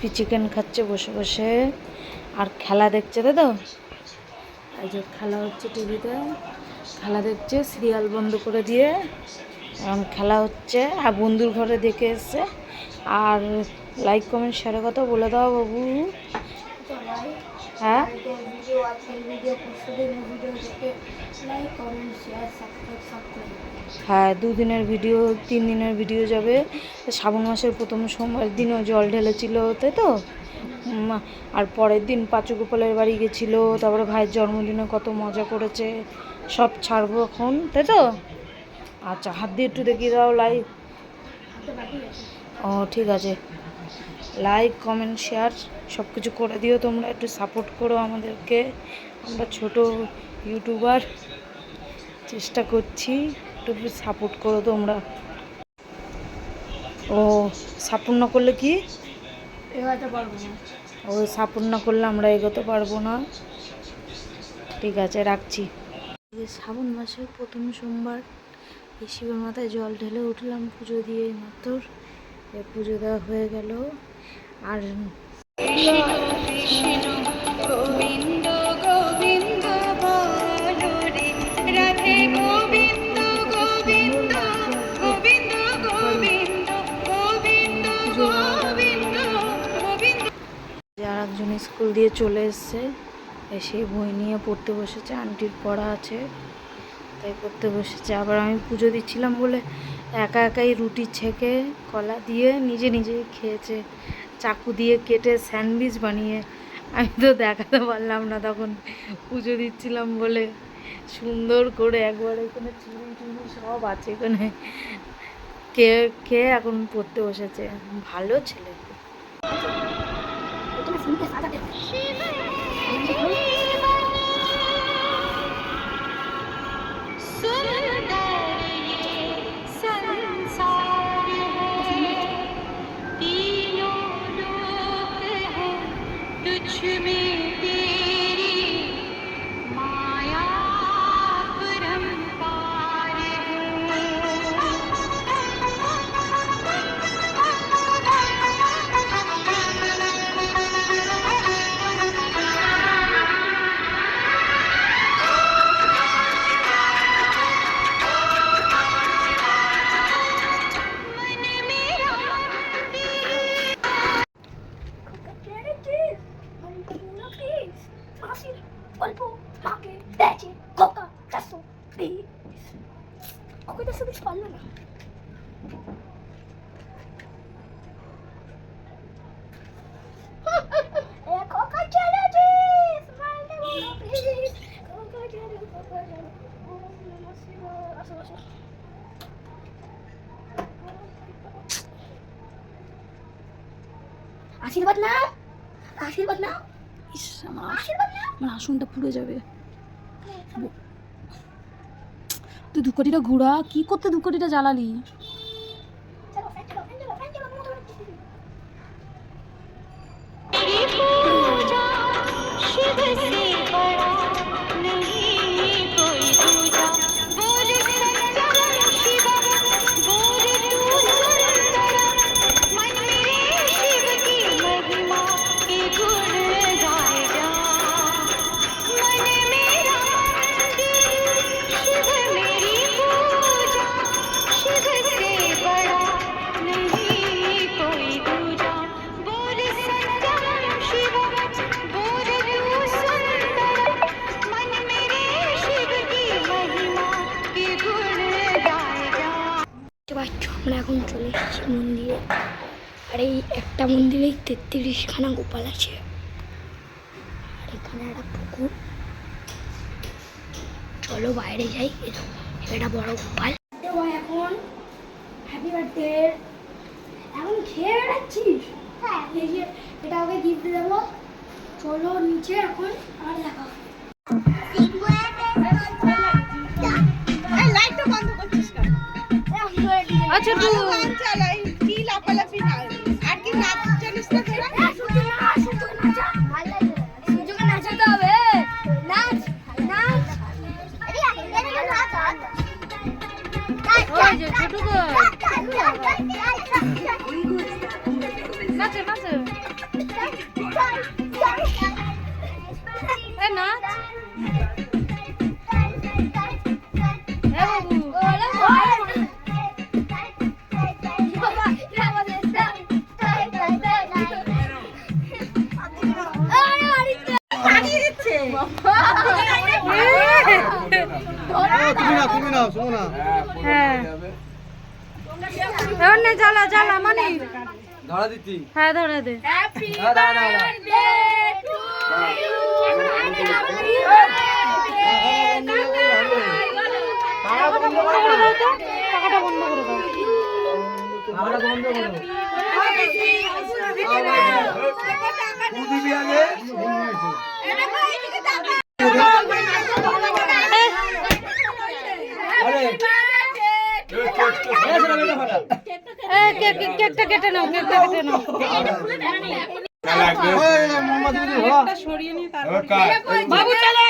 Crispy chicken খাচ্ছে বসে বসে। আর খেলা দেখছে, তাই তো? এই যে খেলা হচ্ছে টিভিতে। খেলা দেখছে সিরিয়াল বন্ধ করে দিয়ে। এখন খেলা হচ্ছে। আর বন্ধুর ঘরে দেখে এসছে। আর লাইক কমেন্ট শেয়ারের কথা বলে দাও বাবু। হ্যাঁ? ভিডিও হ্যাঁ দুদিনের ভিডিও তিন দিনের ভিডিও যাবে। শ্রাবণ মাসের প্রথম সোমবার দিনও জল ঢেলেছিল, তাই তো? আর পরের দিন পাঁচু গোপালের বাড়ি গেছিল, তারপরে ভাইয়ের জন্মদিনে কত মজা করেছে, সব ছাড়বো এখন, তাই তো? আচ্ছা হাত দিয়ে একটু দেখিয়ে দাও আছে ও, ঠিক আছে। লাইক কমেন্ট শেয়ার সব কিছু করে দিও। তোমরা একটু সাপোর্ট করো আমাদেরকে। আমরা ছোট ইউটিউবার চেষ্টা করছি একটু সাপোর্ট করো তোমরা। ও সাপোর্ট না করলে কি? এগাতে পারব না। ও সাপোর্ট না করলে আমরা এগোতে পারব না। ঠিক আছে রাখছি। শ্রাবণ মাসের প্রথম সোমবার এই শিবের মাথায় জল ঢেলে উঠলাম পুজো দিয়ে মাত্র। পুজো দেওয়া হয়ে গেল। আর গোবিন্দ গোবিন্দ রাধে গোবিন্দ গোবিন্দ গোবিন্দ গোবিন্দ গোবিন্দ গোবিন্দ গোবিন্দ আর একজন স্কুল দিয়ে চলে এসছে, এসে বই নিয়ে পড়তে বসেছে, আন্টির পড়া আছে। তাই পড়তে বসেছে। আবার আমি পুজো দিচ্ছিলাম বলে একা একাই রুটি ছেঁকে, কলা দিয়ে নিজে নিজেই খেয়েছে। চাকু দিয়ে কেটে স্যান্ডউইচ বানিয়ে আমি তো দেখাতে পারলাম না তখন। পুজো দিচ্ছিলাম বলে সুন্দর করে একবার এখানে চুড়ি টুড়ি সব আছে এখানে। কে কে এখন পড়তে বসেছে? ভালো ছেলে। to me. নমঃ শিবায় আসো আসো আশীর্বাদ নাও আশীর্বাদ নাও। ইস আমার আসনটা পুড়ে যাবে। তুই ধুকটিটা ঘোরা কি করতে ধুকটিটা জ্বালালি? পাচ্ছ? আমরা এখন চলে এসেছি মন্দিরে। আর এই একটা মন্দিরেই তেত্রিশখানা গোপাল আছে। আর এখানে একটা পুকুর। চলো বাইরে যাই। এটা বড় গোপাল। এখন হ্যাপি বার্থডে এখন খেয়ে বেড়াচ্ছিস? হ্যাঁ। এটা ওকে গিফট দেবো। চলো নিচে এখন আর দেখা আচ্ছা আরও এবার নে জ্বালা জ্বালা মানে ধরা দিচ্ছি হ্যাঁ ধরে দে। হ্যাঁ, দাঁড়া, দাঁড়া, দাঁড়া। টাকাটা বন্ধ করে দাও। টাকাটা বন্ধ করে দাও। আমরা বন্ধ করো। তুই দিবি আগে? আরে, এই শোনো, এটা ফাটা। এ কেক কেক- কেকটা কেটে নাও কেকটা কেটে নাও। বাবু চলে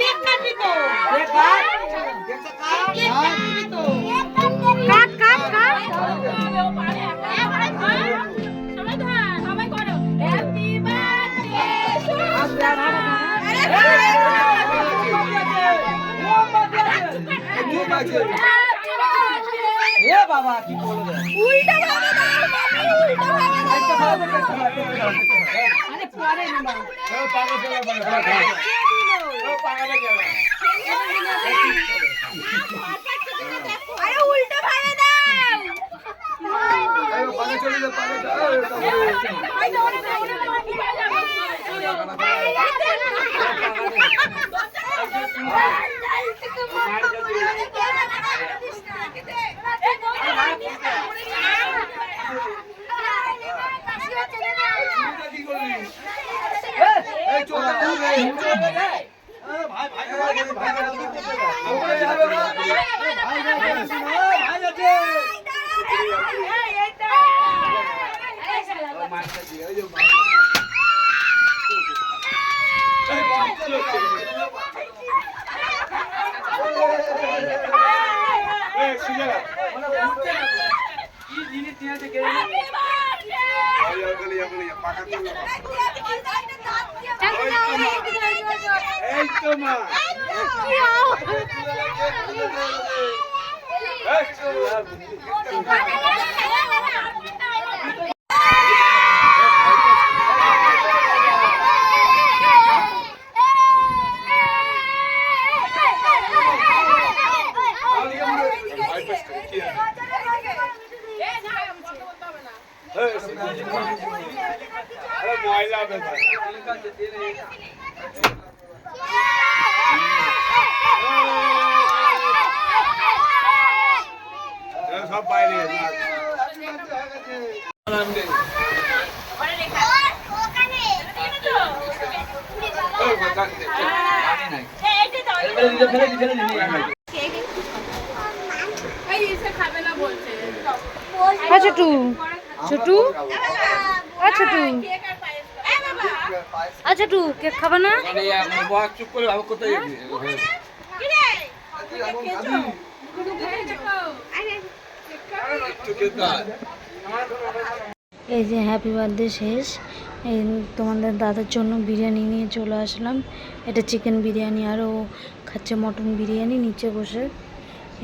কেক কাটবি তো এ বাবা কি করবে একটা খাওয়া পালে চলে যা পালে কি ভাই ভাই ভাই ভাই ওখানে যাবে না ভাই ভাই ভাই আছে এই তো মা আরে ময়লা বেটা সব বাইরে হ্যাঁ ছোটু। ছোটু? হ্যাঁ ছোটু। আচ্ছা টু কেক খাবে না? চুপ করে ভাবো কোথায় যাবি একটু খেতে হয়। এই যে হ্যাপি বার্থডে শেষ। তোমাদের দাদার জন্য বিরিয়ানি নিয়ে চলে আসলাম। এটা চিকেন বিরিয়ানি, আর ও খাচ্ছে মটন বিরিয়ানি নিচে বসে।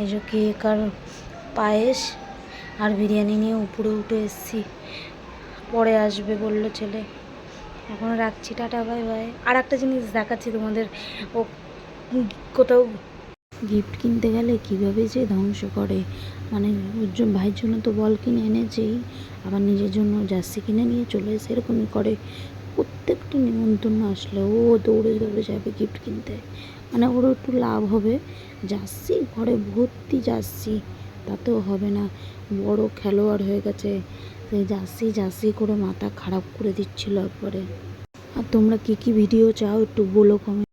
এই যে কেক আর পায়েস আর বিরিয়ানি নিয়ে উপরে উঠে এসেছি। পরে আসবে বলল ছেলে। এখন রাখছি, টাটা বাই বাই আর একটা জিনিস দেখাচ্ছি তোমাদের। ও কোথাও গিফট কিনতে গেলে কীভাবে যে ধ্বংস করে? মানে ভাইয়ের জন্য তো বল কিনে এনেছেই, আবার নিজের জন্য জার্সি কিনে নিয়ে চলে এসে এরকমই করে। প্রত্যেকটা নিমন্ত্রণ আসলে, ও দৌড়ে দৌড়ে যাবে গিফট কিনতে। মানে ওর একটু লাভ হবে। জার্সি, ঘরে ভর্তি জার্সি, তাতেও হবে না। বড় খেলোয়াড় হয়ে গেছে, সেই জার্সি জার্সি করে মাথা খারাপ করে দিচ্ছিল একবারে। আর তোমরা কী কী ভিডিও চাও একটু বলো কমে